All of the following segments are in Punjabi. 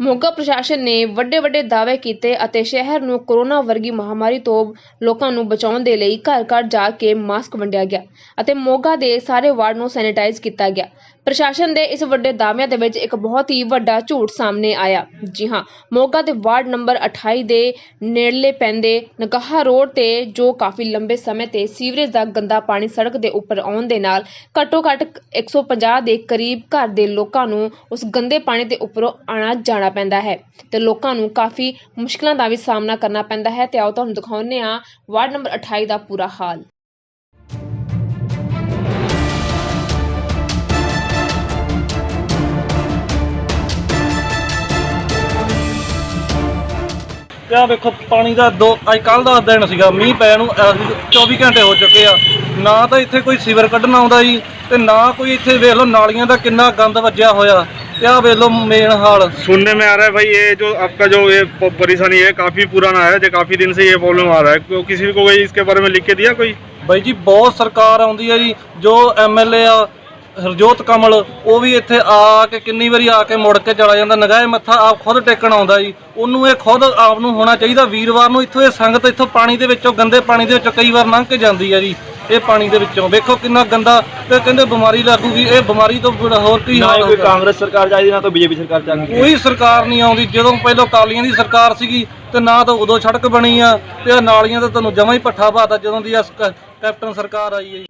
ਮੋਗਾ ਪ੍ਰਸ਼ਾਸਨ ਨੇ ਵੱਡੇ ਵੱਡੇ ਦਾਅਵੇ ਕੀਤੇ ਅਤੇ ਸ਼ਹਿਰ ਨੂੰ ਕੋਰੋਨਾ ਵਰਗੀ ਮਹਾਮਾਰੀ ਤੋਂ ਲੋਕਾਂ ਨੂੰ ਬਚਾਉਣ ਦੇ ਲਈ ਘਰ ਘਰ ਜਾ ਕੇ ਮਾਸਕ ਵੰਡਿਆ ਗਿਆ ਅਤੇ ਮੋਗਾ ਦੇ ਸਾਰੇ ਵਾਰਡ ਨੂੰ ਸੈਨੇਟਾਈਜ਼ ਕੀਤਾ ਗਿਆ। ਪ੍ਰਸ਼ਾਸਨ ਦੇ ਇਸ ਵੱਡੇ ਦਾਅਵਿਆਂ ਦੇ ਵਿੱਚ ਇੱਕ ਬਹੁਤ ਹੀ ਵੱਡਾ ਝੂਠ ਸਾਹਮਣੇ ਆਇਆ। ਜੀ ਹਾਂ, ਮੋਗਾ ਦੇ ਵਾਰਡ ਨੰਬਰ 28 ਦੇ ਨੇੜਲੇ ਪੈਂਦੇ ਨਕਾਹਾ ਰੋਡ ਤੇ ਜੋ ਕਾਫੀ ਲੰਬੇ ਸਮੇਂ ਤੇ ਸੀਵਰੇਜ ਦਾ ਗੰਦਾ ਪਾਣੀ ਸੜਕ ਦੇ ਉੱਪਰ ਆਉਣ ਦੇ ਨਾਲ ਘੱਟੋ ਘੱਟ 150 ਦੇ ਕਰੀਬ ਘਰ ਦੇ ਲੋਕਾਂ ਨੂੰ ਉਸ ਗੰਦੇ ਪਾਣੀ ਦੇ ਉੱਪਰੋਂ ਆਣਾ ਜਾਣਾ ਪੈਂਦਾ ਹੈ ਤੇ ਲੋਕਾਂ ਨੂੰ ਕਾਫੀ ਮੁਸ਼ਕਲਾਂ ਦਾ ਵੀ ਸਾਹਮਣਾ ਕਰਨਾ ਪੈਂਦਾ ਹੈ ਤੇ ਆਓ ਤੁਹਾਨੂੰ ਦਿਖਾਉਂਦੇ ਹਾਂ ਵਾਰਡ ਨੰਬਰ 28 ਦਾ ਪੂਰਾ ਹਾਲ। ਤੇ ਆ ਵੇਖੋ ਪਾਣੀ ਦਾ ਦੋ ਅੱਜ ਕੱਲ ਦਾ ਦਿਨ ਸੀਗਾ ਮੀਂਹ ਪੈ ਨੂੰ ਅਹ 24 ਘੰਟੇ ਹੋ ਚੁੱਕੇ ਆ ਨਾ ਤਾਂ ਇੱਥੇ ਕੋਈ ਸੀਵਰ ਕੱਢਣ ਆਉਂਦਾ ਜੀ ਤੇ ਨਾ ਕੋਈ ਇੱਥੇ ਵੇਖ ਲਓ ਨਾਲੀਆਂ ਦਾ ਕਿੰਨਾ ਗੰਦ ਵੱਜਿਆ ਹੋਇਆ ਤੇ ਆ ਵੇਖ ਲਓ ਮੇਨ ਹਾਲ सुनने में आ रहा है भाई ये जो आपका जो ये प- परेशानी है काफी पुराना है जो काफी दिन से ये प्रॉब्लम आ रहा है को- किसी को कोई इसके बारे में लिख के दिया कोई ਬਾਈ ਜੀ ਬਹੁਤ ਸਰਕਾਰ ਆਉਂਦੀ ਹੈ ਜੀ ਜੋ ਐਮਐਲਏ ਆ ਹਰਜੋਤ ਕਮਲ ਉਹ ਵੀ ਇੱਥੇ ਆ ਕੇ ਕਿੰਨੀ ਵਾਰੀ ਆ ਕੇ ਮੁੜ ਕੇ ਚਲਾ ਜਾਂਦਾ। ਨਗਾਏ ਮੱਥਾ ਆਪ ਖੁਦ ਟੇਕਣ ਆਉਂਦਾ ਜੀ। ਉਹਨੂੰ ਇਹ ਖੁਦ ਆਪ ਨੂੰ ਹੋਣਾ ਚਾਹੀਦਾ। ਵੀਰਵਾਰ ਨੂੰ ਇੱਥੋਂ ਇਹ ਸੰਗਤ ਇੱਥੋਂ ਪਾਣੀ ਦੇ ਵਿੱਚੋਂ ਗੰਦੇ ਪਾਣੀ ਦੇ ਵਿੱਚੋਂ ਕਈ ਵਾਰ ਲੰਘ ਕੇ ਜਾਂਦੀ ਹੈ ਜੀ ਇਹ ਪਾਣੀ ਦੇ ਵਿੱਚੋਂ। ਵੇਖੋ ਕਿੰਨਾ ਗੰਦਾ ਤੇ ਕਹਿੰਦੇ ਬਿਮਾਰੀ ਲੱਗੂਗੀ। ਇਹ ਬਿਮਾਰੀ ਤੋਂ ਹੋਰ ਕੀ ਨਾ ਹਾਲ ਕੋਈ? ਕਾਂਗਰਸ ਸਰਕਾਰ ਚਾਹੀਦੀ ਨਾ ਤਾਂ ਬੀਜੇਪੀ ਸਰਕਾਰ ਚਾਹੀਦੀ। ਕੋਈ ਸਰਕਾਰ ਨਹੀਂ ਆਉਂਦੀ। ਜਦੋਂ ਪਹਿਲਾਂ ਕਾਲੀਆਂ ਦੀ ਸਰਕਾਰ ਸੀਗੀ ਤੇ ਨਾ ਤਾਂ ਉਦੋਂ ਸੜਕ ਬਣੀ ਆ ਤੇ ਨਾਲੀਆਂ ਤਾਂ ਤੁਹਾਨੂੰ ਜਮਾਂ ਹੀ ਪੱਠਾ ਪਾਤਾ ਜਦੋਂ ਦੀ ਕੈਪਟਨ ਸਰਕਾਰ ਆਈ ਹੈ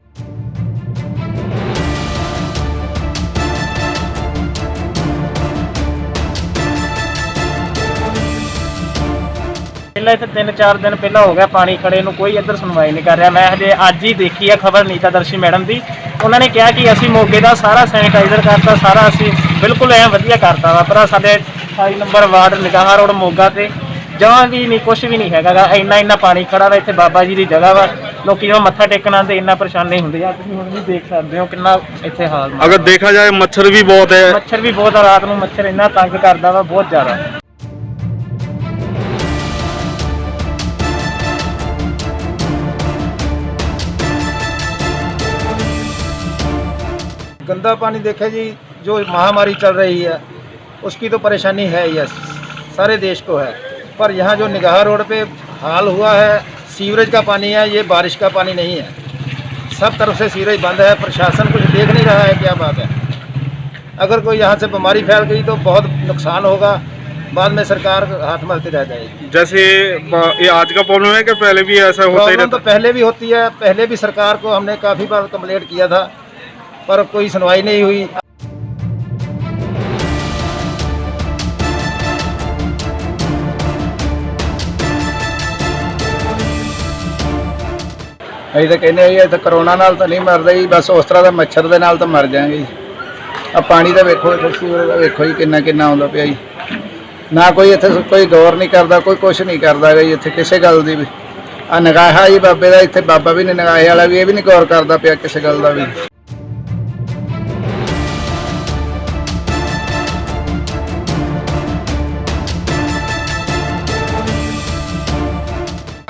ਪਿਛਲੇ ਤੇ 3-4 ਦਿਨ ਪਹਿਲਾਂ ਹੋ ਗਿਆ ਪਾਣੀ ਖੜੇ ਨੂੰ ਕੋਈ ਇੱਧਰ ਸੁਣਵਾਈ ਨਹੀਂ ਕਰ ਰਿਹਾ। ਮੈਂ ਹਜੇ ਅੱਜ ਹੀ ਦੇਖੀ ਆ ਖਬਰ ਨੀਤਾ ਦਰਸ਼ੀ ਮੈਡਮ ਦੀ। ਉਹਨਾਂ ਨੇ ਕਿਹਾ ਕਿ ਅਸੀਂ ਮੋਗੇ ਦਾ ਸਾਰਾ ਸੈਨੀਟਾਈਜ਼ਰ ਕਰਤਾ ਸਾਰਾ ਅਸੀਂ ਬਿਲਕੁਲ ਐ ਵਧੀਆ ਕਰਤਾ ਵਾ। ਪਰ ਸਾਡੇ 28 number ward Nigah road Moga ਤੇ ਜਮਾਂ ਵੀ ਨਹੀਂ ਕੁਝ ਵੀ ਨਹੀਂ ਹੈਗਾ ਇੰਨਾ ਇੰਨਾ ਪਾਣੀ ਖੜਾ ਵਾ ਇੱਥੇ ਬਾਬਾ ਜੀ ਦੀ ਜਗ੍ਹਾ ਵਾ। ਲੋਕੀ ਜਦੋਂ ਮੱਥਾ ਟੇਕਣ ਆਉਂਦੇ ਇੰਨਾ ਪਰੇਸ਼ਾਨੀ ਹੁੰਦੇ ਆ। ਤੁਸੀਂ ਹੁਣ ਵੀ ਦੇਖ ਸਕਦੇ ਹੋ ਕਿੰਨਾ ਇੱਥੇ ਹਾਲ ਅਗਰ ਦੇਖਾ ਜਾਏ ਮੱਛਰ ਵੀ ਬਹੁਤ ਹੈ। ਮੱਛਰ ਵੀ ਬਹੁਤ ਆ ਰਾਤ ਨੂੰ ਮੱਛਰ ਇੰਨਾ ਤੰਗ ਕਰਦਾ ਵਾ ਬਹੁਤ ਜ਼ਿਆਦਾ। गंदा पानी देखे जी जो महामारी चल रही है उसकी तो परेशानी है है सारे देश को है। पर यहाँ जो निगाह रोड पे हाल हुआ है सीवरेज का पानी है ये बारिश का पानी नहीं है। सब तरफ़ से सीवरेज बंद है प्रशासन कुछ देख नहीं रहा है क्या बात है? अगर कोई यहाँ से बीमारी फैल गई तो बहुत नुकसान होगा बाद में सरकार हाथ मलती रह जाएगी। जैसे ये आज का प्रॉब्लम है कि पहले भी ऐसा होता ही प्रॉब्लम तो पहले भी होती है पहले भी सरकार को हमने काफ़ी बार कंप्लेंट किया था ਪਰ ਕੋਈ ਸੁਣਵਾਈ ਨਹੀਂ ਹੋਈ। ਅਸੀਂ ਤਾਂ ਕਹਿੰਦੇ ਆ ਇਹ ਤਾਂ ਕਰੋਨਾ ਨਾਲ ਤਾਂ ਨਹੀਂ ਮਰਦਾ ਜੀ, ਬਸ ਉਸ ਤਰ੍ਹਾਂ ਦਾ ਮੱਛਰ ਦੇ ਨਾਲ ਤਾਂ ਮਰ ਜਾਾਂਗੇ ਜੀ। ਆ ਪਾਣੀ ਦਾ ਵੇਖੋ ਸੀਵਰ ਦਾ ਵੇਖੋ ਜੀ ਕਿੰਨਾ ਕਿੰਨਾ ਆਉਂਦਾ ਪਿਆ ਜੀ। ਨਾ ਕੋਈ ਇੱਥੇ ਕੋਈ ਗੌਰ ਨਹੀਂ ਕਰਦਾ, ਕੋਈ ਕੁਝ ਨਹੀਂ ਕਰਦਾ ਗਾ ਜੀ ਇੱਥੇ ਕਿਸੇ ਗੱਲ ਦੀ ਵੀ। ਆ ਨਗਾਹਾ ਜੀ ਬਾਬੇ ਦਾ, ਇੱਥੇ ਬਾਬਾ ਵੀ ਨਹੀਂ ਨਗਾਹੇ ਵਾਲਾ ਵੀ, ਇਹ ਵੀ ਨਹੀਂ ਗੌਰ ਕਰਦਾ ਪਿਆ ਕਿਸੇ ਗੱਲ ਦਾ ਵੀ।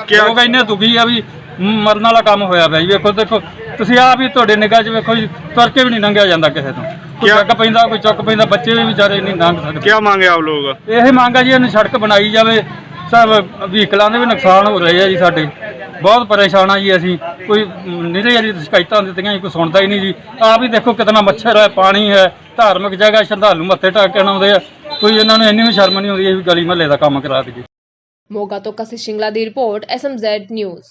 क्या ਲੋਕ ਇੰਨੇ ਦੁਖੀ ਆ ਵੀ ਮ- ਮਰਨ ਵਾਲਾ ਕੰਮ ਹੋਇਆ ਪਿਆ ਜੀ ਵੇਖੋ ਦੇਖੋ ਤੁਸੀਂ ਆ ਵੀ ਤੁਹਾਡੇ ਨਿਗਾਹ 'ਚ ਵੇਖੋ ਜੀ ਤੁਰ ਕੇ ਵੀ ਨਹੀਂ ਲੰਘਿਆ ਜਾਂਦਾ ਕਿਸੇ ਤੋਂ ਕੋਈ ਕਿਆ- ਚੱਕ ਪੈਂਦਾ ਕੋਈ ਚੁੱਕ ਪੈਂਦਾ ਬੱਚੇ ਵੀ ਵਿਚਾਰੇ ਨਹੀਂ ਲੰਘ ਸਕਦੇ क्या मांगे आप लोगों का ਇਹ ਮੰਗ ਆ ਜੀ ਇਹਨੂੰ ਸੜਕ ਬਣਾਈ ਜਾਵੇ ਸਭ ਵਹੀਕਲਾਂ ਦੇ ਵੀ ਨੁਕਸਾਨ ਹੋ ਰਹੇ ਆ ਜੀ ਸਾਡੇ ਬਹੁਤ ਪਰੇਸ਼ਾਨ ਆ ਜੀ ਅਸੀਂ ਕੋਈ ਨਿਰੇ ਜੀ ਸ਼ਿਕਾਇਤਾਂ ਦਿੱਤੀਆਂ ਜੀ ਕੋਈ ਸੁਣਦਾ ਹੀ ਨਹੀਂ ਜੀ ਆ ਵੀ ਦੇਖੋ ਕਿਤਨਾ ਮੱਛਰ ਹੈ ਪਾਣੀ ਹੈ ਧਾਰਮਿਕ ਜਗ੍ਹਾ ਸ਼ਰਧਾਲੂ ਮੱਥੇ ਟੇਕਣ ਆਉਂਦੇ ਆ ਕੋਈ ਇਹਨਾਂ ਨੂੰ ਇੰਨੀ ਵੀ ਸ਼ਰਮ ਨਹੀਂ ਆਉਂਦੀ ਇਹ ਵੀ ਗਲੀ ਮਹੱਲੇ ਦਾ ਕੰਮ ਕਰਾ ਦਈਏ ਮੋਗਾ ਤੋਂ ਕਸਿਸ਼ ਸਿੰਗਲਾ ਦੀ ਰਿਪੋਰਟ ਐਸਐਮਜ਼ੈਡ ਨਿਊਜ਼